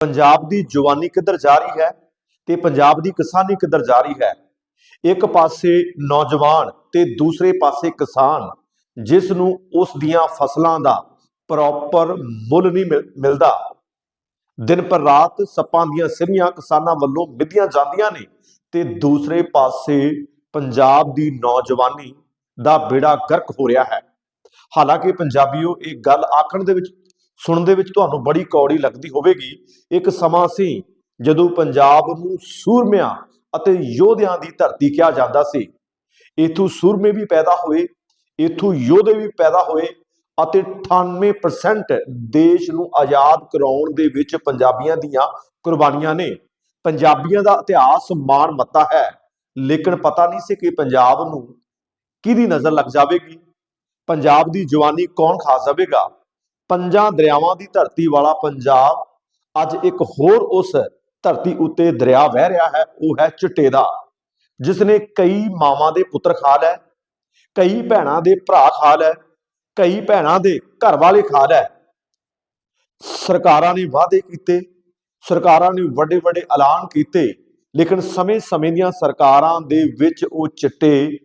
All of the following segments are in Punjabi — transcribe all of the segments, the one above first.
ਪੰਜਾਬ ਦੀ ਜਵਾਨੀ ਕਿੱਧਰ ਜਾ ਰਹੀ ਹੈ ਤੇ ਪੰਜਾਬ ਦੀ ਕਿਸਾਨੀ ਕਿੱਧਰ ਜਾ ਰਹੀ ਹੈ? ਇੱਕ ਪਾਸੇ ਨੌਜਵਾਨ ਤੇ ਦੂਸਰੇ ਪਾਸੇ ਕਿਸਾਨ ਜਿਸ ਨੂੰ ਉਸ ਦੀਆਂ ਫਸਲਾਂ ਦਾ ਪ੍ਰੋਪਰ ਮੁੱਲ ਨਹੀਂ ਮਿਲ- ਮਿਲਦਾ। ਦਿਨ ਪਰ ਰਾਤ ਸੱਪਾਂ ਦੀਆਂ ਸਿਰੀਆਂ ਕਿਸਾਨਾਂ ਵੱਲੋਂ ਮਿੱਧੀਆਂ ਜਾਂਦੀਆਂ ਨੇ ਤੇ ਦੂਸਰੇ ਪਾਸੇ ਪੰਜਾਬ ਦੀ ਨੌਜਵਾਨੀ ਦਾ ਬੇੜਾ ਗਰਕ ਹੋ ਰਿਹਾ ਹੈ। ਹਾਲਾਂਕਿ ਪੰਜਾਬੀਓ ਇਹ ਗੱਲ ਆਖਣ ਦੇ ਵਿੱਚ ਸੁਣਨ ਦੇ ਵਿੱਚ ਤੁਹਾਨੂੰ ਬੜੀ ਕੌੜੀ ਲੱਗਦੀ ਹੋਵੇਗੀ। ਇੱਕ ਸਮਾਂ ਸੀ ਜਦੋਂ ਪੰਜਾਬ ਨੂੰ ਸੂਰਮਿਆਂ ਅਤੇ ਯੋਧਿਆਂ ਦੀ ਧਰਤੀ ਕਿਹਾ ਜਾਂਦਾ ਸੀ। ਇਥੋਂ ਸੂਰਮੇ ਵੀ ਪੈਦਾ ਹੋਏ, ਇਥੋਂ ਯੋਧੇ ਵੀ ਪੈਦਾ ਹੋਏ ਅਤੇ 98% ਦੇਸ਼ ਨੂੰ ਆਜ਼ਾਦ ਕਰਾਉਣ ਦੇ ਵਿੱਚ ਪੰਜਾਬੀਆਂ ਦੀਆਂ ਕੁਰਬਾਨੀਆਂ ਨੇ। ਪੰਜਾਬੀਆਂ ਦਾ ਇਤਿਹਾਸ ਮਾਣ ਮੱਤਾ ਹੈ, ਲੇਕਿਨ ਪਤਾ ਨਹੀਂ ਸੀ ਕਿ ਪੰਜਾਬ ਨੂੰ ਕਿਹਦੀ ਨਜ਼ਰ ਲੱਗ ਜਾਵੇਗੀ। ਪੰਜਾਬ ਦੀ ਜਵਾਨੀ ਕੌਣ ਖਾ ਜਾਵੇਗਾ? ਪੰਜਾਂ ਦਰਿਆਵਾਂ ਦੀ ਧਰਤੀ ਵਾਲਾ ਪੰਜਾਬ ਅੱਜ ਇੱਕ ਹੋਰ ਉਸ ਧਰਤੀ ਉੱਤੇ ਦਰਿਆ ਵਹਿ ਰਿਹਾ ਹੈ, ਉਹ ਹੈ ਚਿੱਟੇ ਦਾ ਜਿਸ ਨੇ ਕਈ ਮਾਵਾਂ ਦੇ ਪੁੱਤਰ ਖਾ ਲੈ ਕਈ ਭੈਣਾਂ ਦੇ ਭਰਾ ਖਾ ਲੈ ਕਈ ਭੈਣਾਂ ਦੇ ਘਰ ਵਾਲੇ ਖਾ ਲੈ ਸਰਕਾਰਾਂ ਨੇ ਵਾਅਦੇ ਕੀਤੇ, ਸਰਕਾਰਾਂ ਨੇ ਵੱਡੇ ਵੱਡੇ ਐਲਾਨ ਕੀਤੇ, ਲੇਕਿਨ ਸਮੇਂ-ਸਮੇਂ ਦੀਆਂ ਸਰਕਾਰਾਂ ਦੇ ਵਿੱਚ ਉਹ ਚਿੱਟੇ,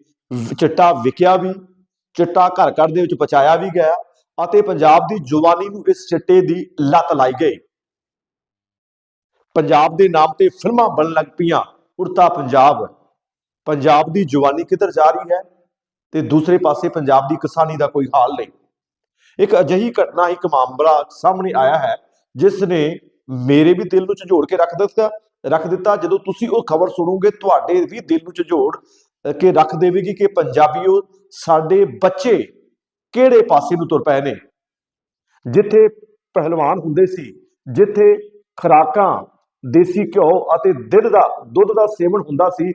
ਚਿੱਟਾ ਵਿਕਿਆ ਵੀ, ਚਿੱਟਾ ਘਰ ਘਰ ਦੇ ਵਿੱਚ ਪਹੁੰਚਾਇਆ ਵੀ ਗਿਆ। ਅਤੇ ਪੰਜਾਬ ਦੀ ਜਵਾਨੀ ਨੂੰ ਇਸ ਚਿੱਟੇ ਦੀ ਲੱਤ ਲਾਈ ਗਈ। ਪੰਜਾਬ ਦੇ ਨਾਮ ਤੇ ਫਿਲਮਾਂ ਬਣਨ ਲੱਗ ਪਈਆਂ, ਉੜਤਾ ਪੰਜਾਬ। ਪੰਜਾਬ ਦੀ ਜਵਾਨੀ ਕਿੱਧਰ ਜਾ ਰਹੀ ਹੈ? ਤੇ ਦੂਸਰੇ ਪਾਸੇ ਪੰਜਾਬ ਦੀ ਕਿਸਾਨੀ ਦਾ ਕੋਈ ਹਾਲ ਨਹੀਂ। ਇੱਕ ਅਜਿਹੀ ਘਟਨਾ, ਇੱਕ ਮਾਮਲਾ ਸਾਹਮਣੇ ਆਇਆ ਹੈ, ਜਿਸ ਨੇ ਮੇਰੇ ਵੀ ਦਿਲ ਨੂੰ ਝੰਜੋੜ ਕੇ ਰੱਖ ਦਿੱਤਾ ਰੱਖ ਦਿੱਤਾ। ਜਦੋਂ ਤੁਸੀਂ ਉਹ ਖਬਰ ਸੁਣੋਗੇ, ਤੁਹਾਡੇ ਵੀ ਦਿਲ ਨੂੰ ਝੰਜੋੜ ਕੇ ਰੱਖ ਦੇਵੇਗੀ ਕਿ ਪੰਜਾਬੀਓ ਸਾਡੇ ਬੱਚੇ ਕਿਹੜੇ ਪਾਸੇ ਨੂੰ ਤੁਰ ਪਏ ਨੇ? ਜਿੱਥੇ ਪਹਿਲਵਾਨ ਹੁੰਦੇ ਸੀ, ਜਿੱਥੇ ਖਰਾਕਾਂ, ਦੇਸੀ ਘਿਓ ਅਤੇ ਦੁੱਧ ਦਾ ਦੁੱਧ ਦਾ ਸੇਵਨ ਹੁੰਦਾ ਸੀ,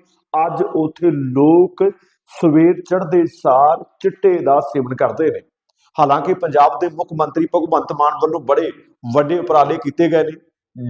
ਅੱਜ ਉੱਥੇ ਲੋਕ ਸਵੇਰ ਚੜ੍ਹਦੇ ਸਾਰ ਚਿੱਟੇ ਦਾ ਸੇਵਨ ਕਰਦੇ ਨੇ। ਹਾਲਾਂਕਿ ਪੰਜਾਬ ਦੇ ਮੁੱਖ ਮੰਤਰੀ ਭਗਵੰਤ ਮਾਨ ਵੱਲੋਂ ਬੜੇ ਵੱਡੇ ਉਪਰਾਲੇ ਕੀਤੇ ਗਏ ਨੇ।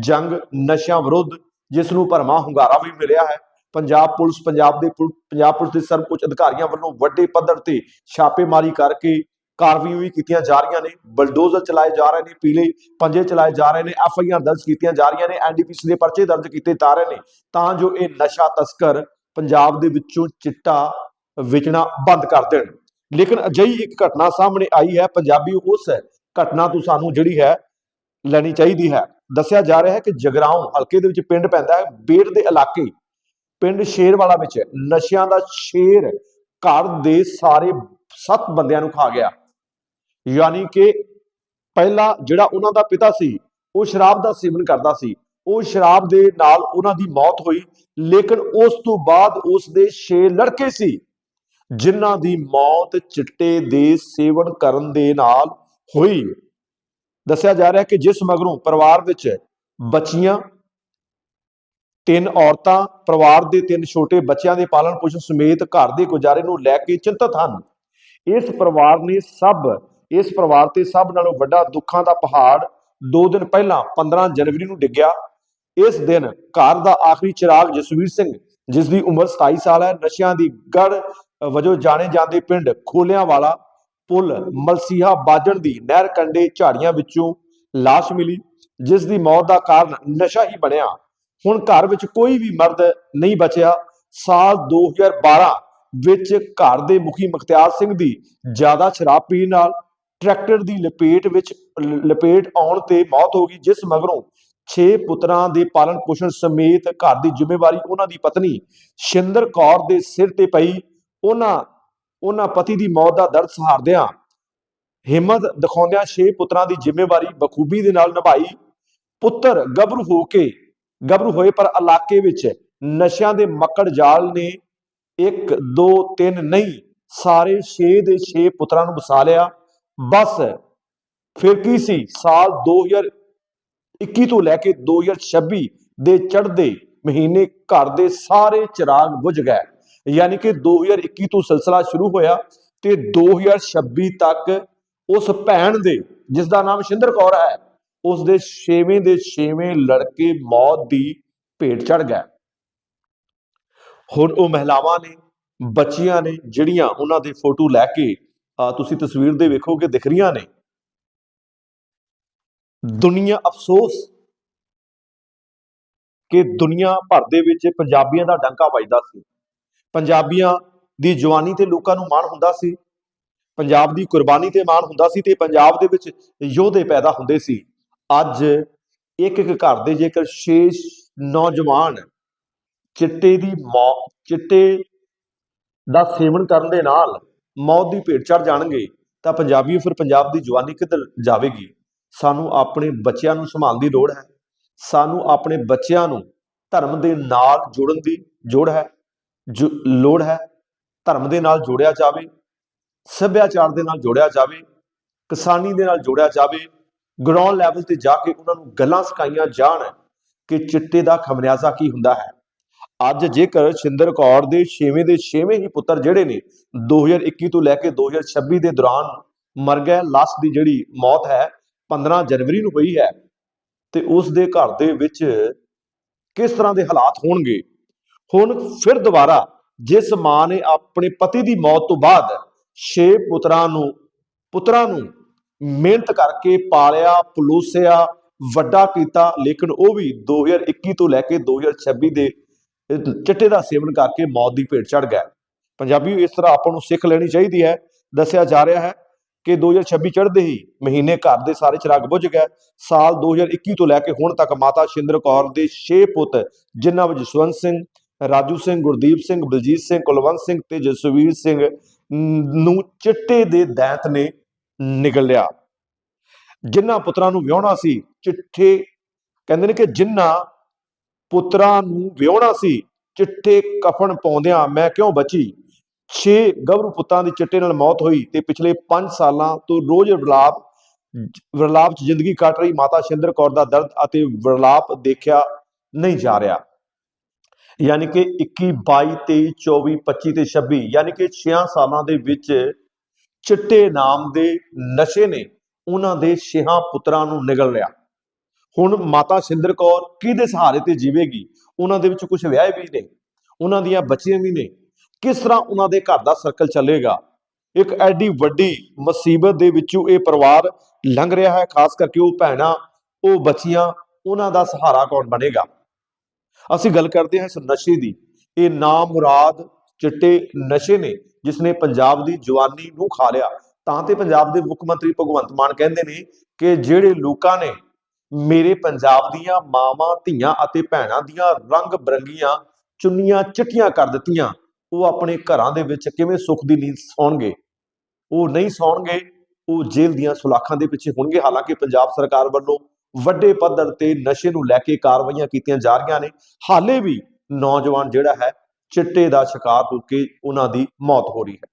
ਜੰਗ, ਨਸ਼ਿਆਂ ਵਿਰੁੱਧ, ਜਿਸ ਨੂੰ ਭਰਮਾ ਹੁੰਗਾਰਾ ਵੀ ਮਿਲਿਆ ਹੈ। ਪੰਜਾਬ ਪੁਲਿਸ, ਪੰਜਾਬ ਦੇ ਪੁਲ- ਪੰਜਾਬ ਪੁਲਿਸ ਦੇ ਸਰਵਉੱਚ ਅਧਿਕਾਰੀਆਂ ਵੱਲੋਂ ਵੱਡੇ ਪੱਧਰ ਤੇ ਛਾਪੇਮਾਰੀ ਕਰਕੇ ਕਾਰਵਾਈਆਂ ਵੀ ਕੀਤੀਆਂ ਜਾ ਰਹੀਆਂ ਨੇ, ਬਲਡੋਜ਼ਰ ਚਲਾਏ ਜਾ ਰਹੇ ਨੇ, ਪੀਲੇ ਪੰਜੇ ਚਲਾਏ ਜਾ ਰਹੇ ਨੇ ਐਫ ਆਈ ਆਰ ਦਰਜ ਕੀਤੀਆਂ ਜਾ ਰਹੀਆਂ ਨੇ, ਐਨਡੀਪੀਸੀ ਦੇ ਪਰਚੇ ਦਰਜ ਕੀਤੇ ਜਾ ਰਹੇ ਨੇ। ਤਾਂ ਜੋ ਇਹ ਨਸ਼ਾ ਤਸਕਰ ਪੰਜਾਬ ਦੇ ਵਿੱਚੋਂ ਚਿੱਟਾ ਵੇਚਣਾ ਬੰਦ ਕਰ ਦੇਣ। ਲੇਕਿਨ ਅਜਿਹੀ ਇੱਕ ਘਟਨਾ ਸਾਹਮਣੇ ਆਈ ਹੈ, ਪੰਜਾਬੀ ਉਸ ਘਟਨਾ ਤੋਂ ਸਾਨੂੰ ਜਿਹੜੀ ਹੈ ਲੈਣੀ ਚਾਹੀਦੀ ਹੈ। ਦੱਸਿਆ ਜਾ ਰਿਹਾ ਹੈ ਕਿ ਜਗਰਾਉਂ ਹਲਕੇ ਦੇ ਵਿੱਚ ਪਿੰਡ ਪੈਂਦਾ ਹੈ, ਬੇੜ ਦੇ ਇਲਾਕੇ, ਪਿੰਡ ਸ਼ੇਰਵਾਲਾ ਵਿੱਚ। ਨਸ਼ਿਆਂ ਦਾ ਸ਼ੇਰ ਘਰ ਦੇ ਸਾਰੇ ਸੱਤ ਬੰਦਿਆਂ ਨੂੰ ਖਾ ਗਿਆ। ਯਾਨੀ ਕਿ ਪਹਿਲਾ ਜਿਹੜਾ ਉਹਨਾਂ ਦਾ ਪਿਤਾ ਸੀ, ਉਹ ਸ਼ਰਾਬ ਦਾ ਸੇਵਨ ਕਰਦਾ ਸੀ। ਉਹ ਸ਼ਰਾਬ ਦੇ ਨਾਲ ਉਹਨਾਂ ਦੀ ਮੌਤ ਹੋਈ, ਲੇਕਿਨ ਉਸ ਤੋਂ ਬਾਅਦ ਉਸ ਦੇ 6 ਲੜਕੇ ਸੀ, ਜਿਨ੍ਹਾਂ ਦੀ ਮੌਤ ਚਿੱਟੇ ਦੇ ਸੇਵਨ ਕਰਨ ਦੇ ਨਾਲ ਹੋਈ। ਦੱਸਿਆ ਜਾ ਰਿਹਾ ਕਿ ਜਿਸ ਮਗਰੋਂ ਪਰਿਵਾਰ ਵਿੱਚ ਬੱਚੀਆਂ, ਤਿੰਨ ਔਰਤਾਂ, ਪਰਿਵਾਰ ਦੇ ਤਿੰਨ ਛੋਟੇ ਬੱਚਿਆਂ ਦੇ ਪਾਲਣ ਪੋਸ਼ਣ ਸਮੇਤ ਘਰ ਦੇ ਗੁਜ਼ਾਰੇ ਨੂੰ ਲੈ ਕੇ ਚਿੰਤਤ ਹਨ। ਇਸ ਪਰਿਵਾਰ ਨੇ ਸਭ ਇਸ ਪਰਿਵਾਰ ਤੇ ਸਭ ਨਾਲੋਂ ਵੱਡਾ ਦੁੱਖਾਂ ਦਾ ਪਹਾੜ 2 ਦਿਨ ਪਹਿਲਾਂ 15 ਜਨਵਰੀ ਨੂੰ ਡਿੱਗਿਆ। ਇਸ ਦਿਨ ਘਰ ਦਾ ਆਖਰੀ ਚਿਰਾਗ ਜਸਵੀਰ ਸਿੰਘ, ਜਿਸ ਦੀ ਉਮਰ 27 ਸਾਲ ਹੈ, ਨਸ਼ਿਆਂ ਦੀ ਗੜ ਵਜੋਂ ਜਾਣੇ ਜਾਂਦੇ ਪਿੰਡ ਖੋਲਿਆਂ ਵਾਲਾ ਪੁਲ ਮਲਸੀਹਾ ਬਾਜਣ ਦੀ ਨਹਿਰ ਕੰਡੇ ਝਾੜੀਆਂ ਵਿੱਚੋਂ ਲਾਸ਼ ਮਿਲੀ, ਜਿਸ ਦੀ ਮੌਤ ਦਾ ਕਾਰਨ ਨਸ਼ਾ ਹੀ ਬਣਿਆ। ਹੁਣ ਘਰ ਵਿੱਚ ਕੋਈ ਵੀ ਮਰਦ ਨਹੀਂ ਬਚਿਆ। ਸਾਲ 2012 ਵਿੱਚ ਘਰ ਦੇ ਮੁਖੀ ਮੁਖਤਿਆਰ ਸਿੰਘ ਦੀ ਜ਼ਿਆਦਾ ਸ਼ਰਾਬ ਪੀਣ ਨਾਲ ਟਰੈਕਟਰ ਦੀ ਲਪੇਟ ਵਿੱਚ ਲਪੇਟ ਆਉਣ ਤੇ ਮੌਤ ਹੋ ਗਈ, ਜਿਸ ਮਗਰੋਂ 6 ਪੁੱਤਰਾਂ ਦੇ ਪਾਲਣ ਪੋਸ਼ਣ ਸਮੇਤ ਘਰ ਦੀ ਜ਼ਿੰਮੇਵਾਰੀ ਉਹਨਾਂ ਦੀ ਪਤਨੀ ਸ਼ਿੰਦਰ ਕੌਰ ਦੇ ਸਿਰ ਤੇ ਪਈ। ਉਹਨਾਂ ਉਹਨਾਂ ਪਤੀ ਦੀ ਮੌਤ ਦਾ ਦਰਦ ਸਹਾਰਦਿਆਂ ਹਿੰਮਤ ਦਿਖਾਉਂਦਿਆਂ 6 ਪੁੱਤਰਾਂ ਦੀ ਜ਼ਿੰਮੇਵਾਰੀ ਬਖੂਬੀ ਦੇ ਨਾਲ ਨਿਭਾਈ। ਪੁੱਤਰ ਗੱਭਰੂ ਹੋ ਕੇ, ਗੱਭਰੂ ਹੋਏ ਪਰ ਇਲਾਕੇ ਵਿੱਚ ਨਸ਼ਿਆਂ ਦੇ ਮੱਕੜ ਜਾਲ ਨੇ 1 2 3 ਨਹੀਂ, ਸਾਰੇ 6 ਦੇ 6 ਪੁੱਤਰਾਂ ਨੂੰ ਵਸਾ ਲਿਆ। ਬਸ ਫਿਰ ਕੀ ਸੀ? ਸਾਲ 2021 ਤੋਂ ਲੈ ਕੇ 2026 ਦੇ ਚੜ੍ਹਦੇ ਮਹੀਨੇ ਘਰ ਦੇ ਸਾਰੇ ਚਿਰਾਗ ਬੁਝ ਗਏ। ਯਾਨੀ ਕਿ 2021 ਤੋਂ ਸਿਲਸਿਲਾ ਸ਼ੁਰੂ ਹੋਇਆ ਤੇ 2026 ਤੱਕ ਉਸ ਭੈਣ ਦੇ, ਜਿਸ ਦਾ ਨਾਮ ਸ਼ਿੰਦਰ ਕੌਰ ਹੈ, ਉਸ ਦੇ 6ਵੇਂ ਦੇ 6ਵੇਂ ਲੜਕੇ ਮੌਤ ਦੀ ਭੇਟ ਚੜ ਗਿਆ ਹੁਣ ਉਹ ਮਹਿਲਾਵਾਂ ਨੇ, ਬੱਚੀਆਂ ਨੇ ਜਿਹੜੀਆਂ ਉਹਨਾਂ ਦੇ ਫੋਟੋ ਲੈ ਕੇ ਤੁਸੀਂ ਤਸਵੀਰ ਦੇ ਵੇਖੋਗੇ, ਦਿਖ ਰਹੀਆਂ ਨੇ। ਦੁਨੀਆ ਅਫਸੋਸ ਕਿ ਦੁਨੀਆ ਭਰ ਦੇ ਵਿੱਚ ਪੰਜਾਬੀਆਂ ਦਾ ਡੰਕਾ ਵੱਜਦਾ ਸੀ। ਪੰਜਾਬੀਆਂ ਦੀ ਜਵਾਨੀ ਤੇ ਲੋਕਾਂ ਨੂੰ ਮਾਣ ਹੁੰਦਾ ਸੀ। ਪੰਜਾਬ ਦੀ ਕੁਰਬਾਨੀ ਤੇ ਮਾਣ ਹੁੰਦਾ ਸੀ ਤੇ ਪੰਜਾਬ ਦੇ ਵਿੱਚ ਯੋਧੇ ਪੈਦਾ ਹੁੰਦੇ ਸੀ। ਅੱਜ ਇੱਕ ਇੱਕ ਘਰ ਦੇ ਜੇਕਰ ਸ਼ੇਸ਼ ਨੌਜਵਾਨ ਚਿੱਟੇ ਦੀ ਮੌਤ ਚਿੱਟੇ ਦਾ ਸੇਵਨ ਕਰਨ ਦੇ ਨਾਲ ਮੌਤ ਦੀ ਭੇਟ ਚੜ ਜਾਣਗੇ, ਤਾਂ ਪੰਜਾਬੀ ਫਿਰ ਪੰਜਾਬ ਦੀ ਜਵਾਨੀ ਕਿੱਧਰ ਜਾਵੇਗੀ? ਸਾਨੂੰ ਆਪਣੇ ਬੱਚਿਆਂ ਨੂੰ ਸੰਭਾਲਣ ਦੀ ਲੋੜ ਹੈ। ਸਾਨੂੰ ਆਪਣੇ ਬੱਚਿਆਂ ਨੂੰ ਧਰਮ ਦੇ ਨਾਲ ਜੋੜਨ ਦੀ ਜੋੜ ਹੈ। ਜੋ- ਲੋੜ ਹੈ, ਧਰਮ ਦੇ ਨਾਲ ਜੋੜਿਆ ਜਾਵੇ, ਸੱਭਿਆਚਾਰ ਦੇ ਨਾਲ ਜੋੜਿਆ ਜਾਵੇ, ਕਿਸਾਨੀ ਦੇ ਨਾਲ ਜੋੜਿਆ ਜਾਵੇ ਗਰਾਊਂਡ ਲੈਵਲ ਤੇ ਜਾ ਕੇ ਉਹਨਾਂ ਨੂੰ ਗੱਲਾਂ ਸਿਖਾਈਆਂ ਜਾਣ ਕਿ ਚਿੱਟੇ ਦਾ ਖਮਿਆਜ਼ਾ ਕੀ ਹੁੰਦਾ ਹੈ। ਅੱਜ ਜੇਕਰ ਸ਼ਿੰਦਰ ਕੌਰ ਦੇ 6ਵੇਂ ਦੇ 6ਵੇਂ ਹੀ ਪੁੱਤਰ ਜਿਹੜੇ ਨੇ 2021 ਤੋਂ ਲੈ ਕੇ 2026 ਦੇ ਦੌਰਾਨ ਮਰ ਗਏ ਲਾਸਟ ਦੀ ਜਿਹੜੀ ਮੌਤ ਹੈ 15 ਜਨਵਰੀ ਨੂੰ ਹੋਈ ਹੈ, ਤੇ ਉਸ ਦੇ ਘਰ ਦੇ ਵਿੱਚ ਕਿਸ ਤਰ੍ਹਾਂ ਦੇ ਹਾਲਾਤ ਹੋਣਗੇ? ਹੁਣ ਫਿਰ ਦੁਬਾਰਾ ਜਿਸ ਮਾਂ ਨੇ ਆਪਣੇ ਪਤੀ ਦੀ ਮੌਤ ਤੋਂ ਬਾਅਦ 6 ਪੁੱਤਰਾਂ ਨੂੰ ਪੁੱਤਰਾਂ ਨੂੰ ਮਿਹਨਤ ਕਰਕੇ ਪਾਲਿਆ, ਪਲੂਸਿਆ, ਵੱਡਾ ਕੀਤਾ, ਲੇਕਿਨ ਉਹ ਵੀ 2021 ਤੋਂ ਲੈ ਕੇ 2026 ਦੇ ਚਿੱਟੇ ਦਾ ਸੇਵਨ ਕਰਕੇ ਮੌਤ ਦੀ ਭੇਟ ਚੜ ਗਿਆ। ਪੰਜਾਬੀ ਇਸ ਤਰ੍ਹਾਂ ਆਪਾਂ ਨੂੰ ਸਿੱਖ ਲੈਣੀ ਚਾਹੀਦੀ ਹੈ। ਦੱਸਿਆ ਜਾ ਰਿਹਾ ਹੈ ਕਿ 2026 ਚੜ੍ਹਦੇ ਹੀ ਮਹੀਨੇ ਘਰ ਦੇ ਸਾਰੇ ਚਿਰਾਗ ਬੁਝ ਗਏ। ਸਾਲ 2021 ਤੋਂ ਲੈ ਕੇ ਹੁਣ ਤੱਕ ਮਾਤਾ ਸ਼ਿੰਦਰ ਕੌਰ ਦੇ 6 ਪੁੱਤ, ਜਿਨ੍ਹਾਂ ਵਿੱਚ ਜਸਵੰਤ ਸਿੰਘ, ਰਾਜੂ ਸਿੰਘ, ਗੁਰਦੀਪ ਸਿੰਘ, ਬਲਜੀਤ ਸਿੰਘ, ਕੁਲਵੰਤ ਸਿੰਘ ਤੇ ਜਸਵੀਰ ਸਿੰਘ ਨੂੰ ਚਿੱਟੇ ਦੇ ਦੈਂਤ ਨੇ ਨਿਗਲ ਲਿਆ। ਜਿਨ੍ਹਾਂ ਪੁੱਤਰਾਂ ਨੂੰ ਵਿਆਹਣਾ ਸੀ, ਚਿੱਠੇ ਕਹਿੰਦੇ ਨੇ ਕਿ ਜਿਨ੍ਹਾਂ ਪੁੱਤਰਾਂ ਨੂੰ ਵਿਆਹਣਾ ਸੀ ਚਿੱਟੇ ਕਫਨ ਪਾਉਂਦਿਆਂ ਮੈਂ ਕਿਉਂ ਬਚੀ? 6 ਗੱਭਰੂ ਪੁੱਤਾਂ ਦੀ ਚਿੱਟੇ ਨਾਲ ਮੌਤ ਹੋਈ ਤੇ ਪਿਛਲੇ 5 ਸਾਲਾਂ ਤੋਂ ਰੋਜ਼ ਵਿਰਲਾਪ ਵਿਰਲਾਪ 'ਚ ਜ਼ਿੰਦਗੀ ਕੱਟ ਰਹੀ, ਮਾਤਾ ਸ਼ਿੰਦਰ ਕੌਰ ਦਾ ਦਰਦ ਅਤੇ ਵਿਰਲਾਪ ਦੇਖਿਆ ਨਹੀਂ ਜਾ ਰਿਹਾ। ਯਾਨੀ ਕਿ 21 22 23 24 25 ਤੇ 26 ਯਾਨੀ ਕਿ 6 ਸਾਲਾਂ ਦੇ ਵਿੱਚ ਚਿੱਟੇ ਨਾਮ ਦੇ ਨਸ਼ੇ ਨੇ ਉਹਨਾਂ ਦੇ ਛੇਹਾਂ ਪੁੱਤਰਾਂ ਨੂੰ ਨਿਗਲ ਲਿਆ। ਹੁਣ ਮਾਤਾ ਸ਼ਿੰਦਰ ਕੌਰ ਕਿਹਦੇ ਸਹਾਰੇ ਤੇ ਜੀਵੇਗੀ? ਉਹਨਾਂ ਦੇ ਵਿੱਚ ਕੁਝ ਵਿਆਹ ਵੀ ਨੇ, ਉਹਨਾਂ ਦੀਆਂ ਬੱਚੀਆਂ ਵੀ ਨੇ। ਕਿਸ ਤਰ੍ਹਾਂ ਉਹਨਾਂ ਦੇ ਘਰ ਦਾ ਸਰਕਲ ਚੱਲੇਗਾ? ਇੱਕ ਐਡੀ ਵੱਡੀ ਮੁਸੀਬਤ ਦੇ ਵਿੱਚੋਂ ਇਹ ਪਰਿਵਾਰ ਲੰਘ ਰਿਹਾ ਹੈ, ਖਾਸ ਕਰਕੇ ਉਹ ਭੈਣਾਂ, ਉਹ ਬੱਚੀਆਂ, ਉਹਨਾਂ ਦਾ ਸਹਾਰਾ ਕੌਣ ਬਣੇਗਾ? ਅਸੀਂ ਗੱਲ ਕਰਦੇ ਹਾਂ ਇਸ ਨਸ਼ੇ ਦੀ। ਇਹ ਨਾਮ ਮੁਰਾਦ ਚਿੱਟੇ ਨਸ਼ੇ ਨੇ ਜਿਸ ਨੇ ਪੰਜਾਬ ਦੀ ਜਵਾਨੀ ਨੂੰ ਖਾ ਲਿਆ। ਤਾਂ ਤੇ ਪੰਜਾਬ ਦੇ ਮੁੱਖ ਮੰਤਰੀ ਭਗਵੰਤ ਮਾਨ ਕਹਿੰਦੇ ਨੇ ਕਿ ਜਿਹੜੇ ਲੋਕਾਂ ਨੇ ਮੇਰੇ ਪੰਜਾਬ ਦੀਆਂ ਮਾਵਾਂ, ਧੀਆਂ ਅਤੇ ਭੈਣਾਂ ਦੀਆਂ ਰੰਗ ਬਰੰਗੀਆਂ ਚੁੰਨੀਆਂ ਚਿੱਟੀਆਂ ਕਰ ਦਿੱਤੀਆਂ। ਉਹ ਆਪਣੇ ਘਰਾਂ ਦੇ ਵਿੱਚ ਕਿਵੇਂ ਸੁੱਖ ਦੀ ਨੀਂਦ ਸੌਣਗੇ? ਉਹ ਨਹੀਂ ਸੌਣਗੇ, ਉਹ ਜੇਲ੍ਹ ਦੀਆਂ ਸੁਲਾਖਾਂ ਦੇ ਪਿੱਛੇ ਹੋਣਗੇ। ਹਾਲਾਂਕਿ ਪੰਜਾਬ ਸਰਕਾਰ ਵੱਲੋਂ ਵੱਡੇ ਪੱਧਰ ਤੇ ਨਸ਼ੇ ਨੂੰ ਲੈ ਕੇ ਕਾਰਵਾਈਆਂ ਕੀਤੀਆਂ ਜਾ ਰਹੀਆਂ ਨੇ। ਹਾਲੇ ਵੀ ਨੌਜਵਾਨ ਜਿਹੜਾ ਹੈ, ਚਿੱਟੇ ਦਾ ਸ਼ਿਕਾਰ ਹੋ ਕੇ ਉਹਨਾਂ ਦੀ ਮੌਤ ਹੋ ਰਹੀ ਹੈ।